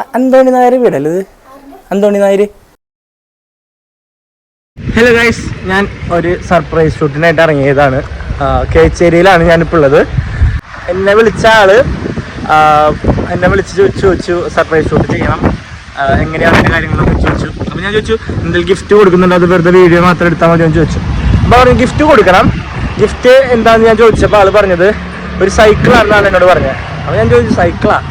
അന്തോണി നായർ വീടല്ലേ ഇത്? Antony Nair. Hello guys ഞാൻ ഒരു സർപ്രൈസ് ഷൂട്ടിനായിട്ട് ഇറങ്ങിയതാണ്. കേച്ചേരിയിലാണ് ഞാനിപ്പോൾ ഉള്ളത്. എന്നെ വിളിച്ച ആൾ എന്നെ വിളിച്ച് ചോദിച്ചു ചോദിച്ചു സർപ്രൈസ് ഷൂട്ട് ചെയ്യണം. എങ്ങനെയാണ് അതിന്റെ കാര്യങ്ങളൊക്കെ ചോദിച്ചു. അപ്പോൾ ഞാൻ ചോദിച്ചു എന്തെങ്കിലും ഗിഫ്റ്റ് കൊടുക്കുന്നുണ്ട്? അത് വെറുതെ വീഡിയോ മാത്രം എടുത്താൽ മതി എന്ന് ചോദിച്ചു. അപ്പോൾ പറഞ്ഞു ഗിഫ്റ്റ് കൊടുക്കണം. ഗിഫ്റ്റ് എന്താണെന്ന് ഞാൻ ചോദിച്ചപ്പോൾ ആൾ പറഞ്ഞത് ഒരു സൈക്കിളാണെന്നാണ് എന്നോട് പറഞ്ഞത്. അപ്പോൾ ഞാൻ ചോദിച്ചു സൈക്കിളാണ്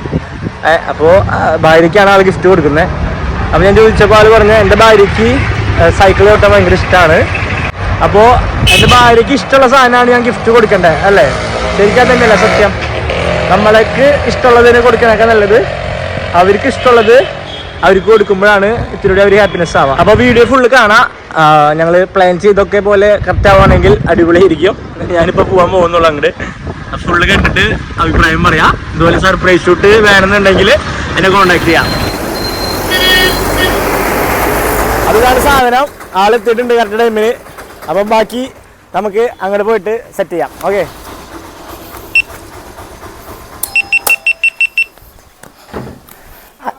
അപ്പോൾ ഭാര്യയ്ക്കാണ് ആൾ ഗിഫ്റ്റ് കൊടുക്കുന്നത് അപ്പോൾ ഞാൻ ചോദിച്ചപ്പോൾ ആൾ പറഞ്ഞു എന്റെ ഭാര്യയ്ക്ക് സൈക്കിൾ ഓട്ടാൻ ഭയങ്കര ഇഷ്ടമാണ് അപ്പോൾ എന്റെ ഭാര്യയ്ക്ക് ഇഷ്ടമുള്ള സാധനമാണ് ഞാൻ ഗിഫ്റ്റ് കൊടുക്കേണ്ടത് അല്ലേ? ശരിക്കും തന്നെയല്ല സത്യം? നമ്മൾക്ക് ഇഷ്ടമുള്ളതിന് കൊടുക്കണൊക്കെ നല്ലത്. അവർക്ക് ഇഷ്ടമുള്ളത് അവർക്ക് കൊടുക്കുമ്പോഴാണ് ഇത്തിരി ഒരു ഹാപ്പിനെസ് ആവുക. അപ്പോൾ വീഡിയോ ഫുള്ള് കാണാം. ഞങ്ങൾ പ്ലാൻ ചെയ്തൊക്കെ പോലെ കറക്റ്റ് ആവുകയാണെങ്കിൽ അടിപൊളിയായിരിക്കും. ഞാനിപ്പോൾ പോകാൻ പോകുന്നുള്ളൂ അങ്ങോട്ട് ഫുള്ള് കണ്ടിട്ട് അഭിപ്രായം പറയാം. ഇതുപോലെ സർപ്രൈസ് ഷൂട്ട് വേണമെന്നുണ്ടെങ്കിൽ എന്നെ കോണ്ടാക്ട് ചെയ്യാം. അതാണ് സാധനം. ആളെത്തിയിട്ടുണ്ട് കറക്റ്റ് ടൈമിന് അപ്പം ബാക്കി നമുക്ക് അങ്ങോട്ട് പോയിട്ട് സെറ്റ് ചെയ്യാം. ഓക്കെ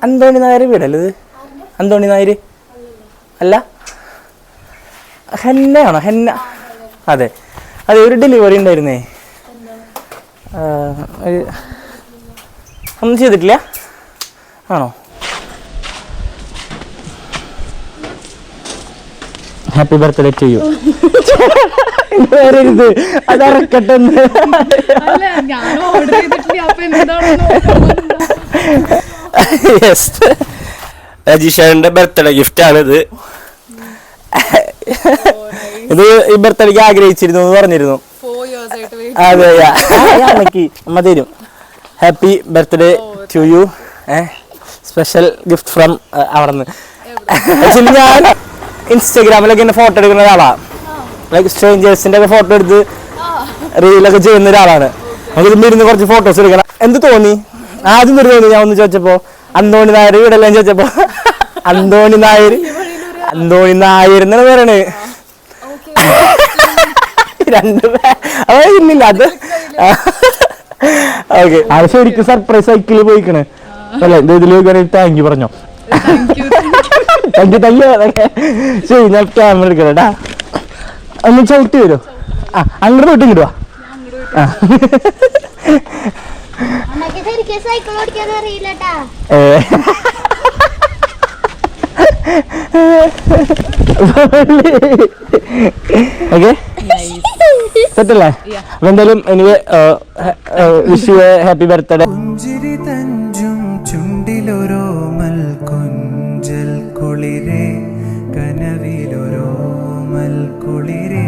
അന്തോണി നായർ വീടല്ലേ ഇത്? അന്തോണി നായർ? അല്ല? ഹെന്നയാണോ? ഹെന്ന. അതെ. അതെ ഒരു ഡെലിവറി ഉണ്ടായിരുന്നേ. ഒന്നും ചെയ്തിട്ടില്ല? ആണോ? ഹാപ്പി ബർത്ത്ഡേ ടു യു വരരുത് അതറക്കട്ടെ അല്ല ഞാൻ ഓർഡർ ചെയ്തിട്ടില്ല അപ്പൊ എന്താണെന്ന് യെസ് രജീഷന്റെ ബർത്ത്ഡേ ഗിഫ്റ്റ് ആണിത്. ഇത് ഈ ബർത്ത്ഡേക്ക് ആഗ്രഹിച്ചിരുന്നു എന്ന് പറഞ്ഞിരുന്നു. അതെ അമ്മയ്ക്ക് അമ്മ തരും. Happy birthday to you special gift from അവിടെ നിന്ന് ആക്ച്വലി ഞാൻ ഇൻസ്റ്റാഗ്രാമിലൊക്കെ എന്നെ ഫോട്ടോ എടുക്കുന്ന ഒരാളാണ് ലൈക്ക് സ്ട്രേഞ്ചേഴ്സിന്റെ ഒക്കെ ഫോട്ടോ എടുത്ത് റീലൊക്കെ ചെയ്യുന്ന ഒരാളാണ്. നമുക്ക് ഇതിൽ ഇരുന്ന് കുറച്ച് ഫോട്ടോസ് എടുക്കണം. എന്ത് തോന്നി? ആദ്യം ഒരു തോന്നി? ഞാൻ ഒന്ന് ചോദിച്ചപ്പോ. അന്തോണി നായർ വീടെല്ലാം ചോദിച്ചപ്പോ. അന്തോണി നായർ. അന്തോണി നായർ എന്നാണ് പറയണ്. രണ്ട് അത് ഇല്ലില്ല അത് ഓക്കെ. അത് ശരിക്കും സർപ്രൈസ് സൈക്കിളിൽ പോയിക്കണ്. അല്ലെ? ഇത് ഇതിൽ താങ്ക് യു പറഞ്ഞോ? ശരി ഞാൻ ക്യാമറ എടുക്കണേട്ടാ ഒന്ന് ചവിട്ടി വരുമോ ആ അങ്ങോട്ട് പോയിട്ട് ഇങ്ങോട്ട് ആ. അമ്മയ്ക്ക് ശരിക്കും സൈക്കിൾ ഓടിക്കാൻ അറിയില്ലട്ടാ ഏ. ഓക്കെ. സെറ്റല്ലേ? അപ്പൊ എന്തായാലും anyway wish you happy birthday പുഞ്ചിരി തഞ്ചും കൊഞ്ചൽ കുളിരേ കനവിലൊരോമൽ കുളിരേ